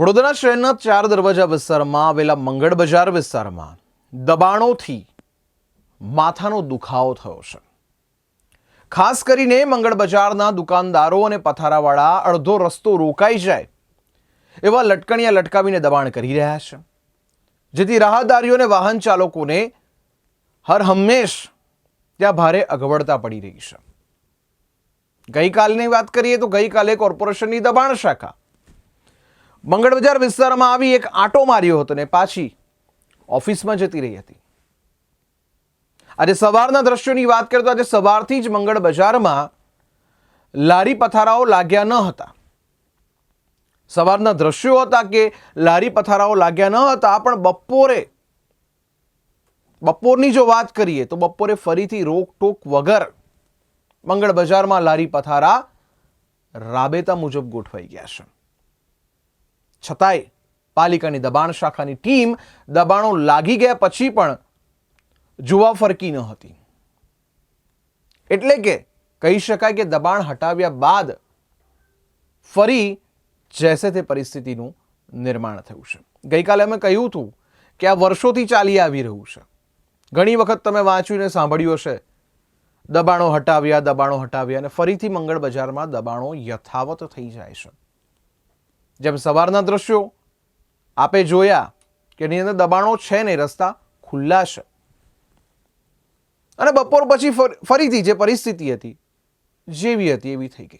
વડોદરા શહેરના ચાર દરવાજા વિસ્તારમાં આવેલા મંગળ બજાર વિસ્તારમાં દબાણોથી માથાનો દુખાવો થયો છે. ખાસ કરીને મંગળ બજારના દુકાનદારો અને પથારાવાળા અડધો રસ્તો રોકાઈ જાય એવા લટકણિયા લટકાવીને દબાણ કરી રહ્યા છે. જેથી રાહદારીઓ અને વાહન ચાલકોને હર હંમેશ ત્યાં ભારે અગવડતા પડી રહી છે. ગઈકાલની વાત કરીએ તો ગઈકાલે કોર્પોરેશનની દબાણ શાખા મંગળ બજાર વિસ્તારમાં આવી એક આંટો માર્યો હતો ને પાછી ઓફિસમાં જતી રહી હતી. આજે સવારના દ્રશ્યોની વાત કરીએ તો આજે સવારથી જ મંગળ બજારમાં લારી પથારાઓ લાગ્યા ન હતા. સવારના દ્રશ્યો હતા કે લારી પથારાઓ લાગ્યા ન હતા, પણ બપોરે, બપોરની જો વાત કરીએ તો બપોરે ફરીથી રોકટોક વગર મંગળ બજારમાં લારી પથારા રાબેતા મુજબ ગોઠવાઈ ગયા છે. છતાંય પાલિકાની દબાણ શાખાની ટીમ દબાણો લાગી ગયા પછી પણ જોવા ફરકી ન હતી. એટલે કે કહી શકાય કે દબાણ હટાવ્યા બાદ ફરી જેસે તે પરિસ્થિતિનું નિર્માણ થયું છે. ગઈકાલે અમે કહ્યું હતું કે આ વર્ષોથી ચાલી આવી રહ્યું છે. ઘણી વખત તમે વાંચ્યું ને સાંભળ્યું હશે, દબાણો હટાવ્યા દબાણો હટાવ્યા અને ફરીથી મંગળ બજારમાં દબાણો યથાવત થઈ જાય છે. જેમ સવારના દ્રશ્યો આપે જોયા કે એની અંદર દબાણો છે નહીં, રસ્તા ખુલ્લા છે. અને બપોર પછી ફર- ફરીથી જે પરિસ્થિતિ હતી, જેવી હતી, એવી થઈ ગઈ.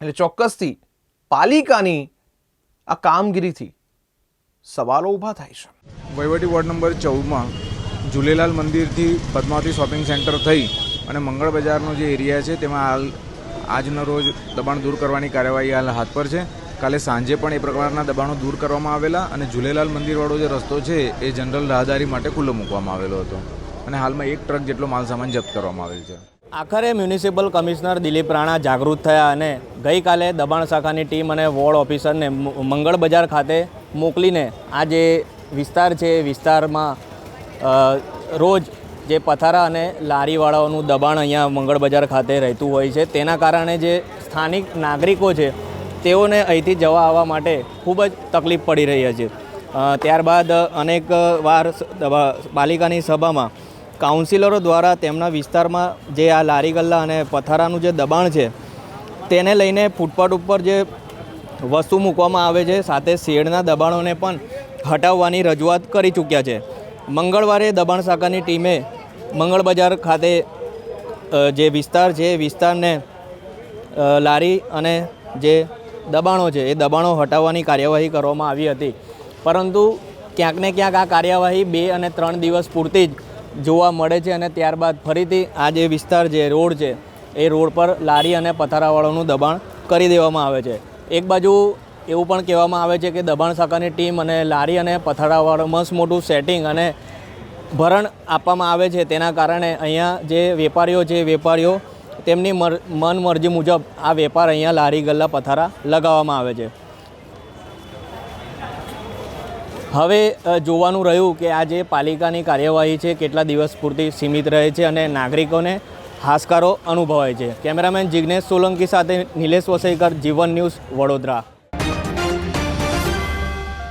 એટલે ચોક્કસથી પાલિકાની આ કામગીરીથી સવાલો ઊભા થાય છે. વહીવટી વોર્ડ નંબર ચૌદમાં ઝૂલેલાલ મંદિરથી પદ્માવતી શોપિંગ સેન્ટર થઈ અને મંગળ બજારનો જે એરિયા છે, તેમાં હાલ આજના રોજ દબાણ દૂર કરવાની કાર્યવાહી હાલ હાથ પર છે. કાલે સાંજે પણ એ પ્રકારના દબાણો દૂર કરવામાં આવેલા અને ઝૂલેલાલ મંદિરવાળો જે રસ્તો છે, એ જનરલ રાહદારી માટે ખુલ્લો મૂકવામાં આવેલો હતો. અને હાલમાં એક ટ્રક જેટલો માલસામાન જપ્ત કરવામાં આવેલ છે. આખરે મ્યુનિસિપલ કમિશનર દિલીપ રાણા જાગૃત થયા અને ગઈકાલે દબાણ શાખાની ટીમ અને વોર્ડ ઓફિસરને મંગળ બજાર ખાતે મોકલીને આ જે વિસ્તાર છે, એ વિસ્તારમાં રોજ જે પથારા અને લારીવાળાઓનું દબાણ અહીંયા મંગળ બજાર ખાતે રહેતું હોય છે. તેના કારણે જે સ્થાનિક નાગરિકો છે તેઓને અહીંથી જવા આવવા માટે ખૂબ જ તકલીફ પડી રહી છે. ત્યારબાદ અનેક વાર પાલિકાની સભામાં કાઉન્સિલરો દ્વારા તેમના વિસ્તારમાં જે આ લારી ગલ્લા અને પથારાનું જે દબાણ છે, તેને લઈને ફૂટપાથ ઉપર જે વસ્તુ મૂકવામાં આવે છે, સાથે શેડના દબાણોને પણ હટાવવાની રજૂઆત કરી ચૂક્યા છે. મંગળવારે દબાણ શાખાની ટીમે મંગળ બજાર ખાતે જે વિસ્તાર છે, એ વિસ્તારને લારી અને જે દબાણો છે, એ દબાણો હટાવવાની કાર્યવાહી કરવામાં આવી હતી. પરંતુ ક્યાંક ને ક્યાંક આ કાર્યવાહી બે અને ત્રણ દિવસ પૂરતી જ જોવા મળે છે અને ત્યારબાદ ફરીથી આ જે વિસ્તાર છે રોડ છે, એ રોડ પર લારી અને પથારાવાળાનું દબાણ કરી દેવામાં આવે છે. એક બાજુ એવું પણ કહેવામાં આવે છે કે દબાણ શાખાની ટીમ અને લારી અને પથારાવાળો મસ્ત મોટું સેટિંગ અને ભરણ આપવામાં આવે છે. તેના કારણે અહીંયા જે વેપારીઓ છે વેપારીઓ તેમની મર, મન મરજી મુજબ આ વેપાર અહીંયા લારી ગલ્લા પથારા લગાવવામાં આવે છે. હવે જોવાનું રહ્યું કે આ જે પાલિકાની કાર્યવાહી છે, કેટલા દિવસ પૂરતી સીમિત રહે છે અને નાગરિકોને હાશકારો અનુભવાય છે. કેમેરામેન જિજ્ઞેશ સોલંકી સાથે નિલેશ વસઈકર જીવન ન્યૂઝ વડોદરા.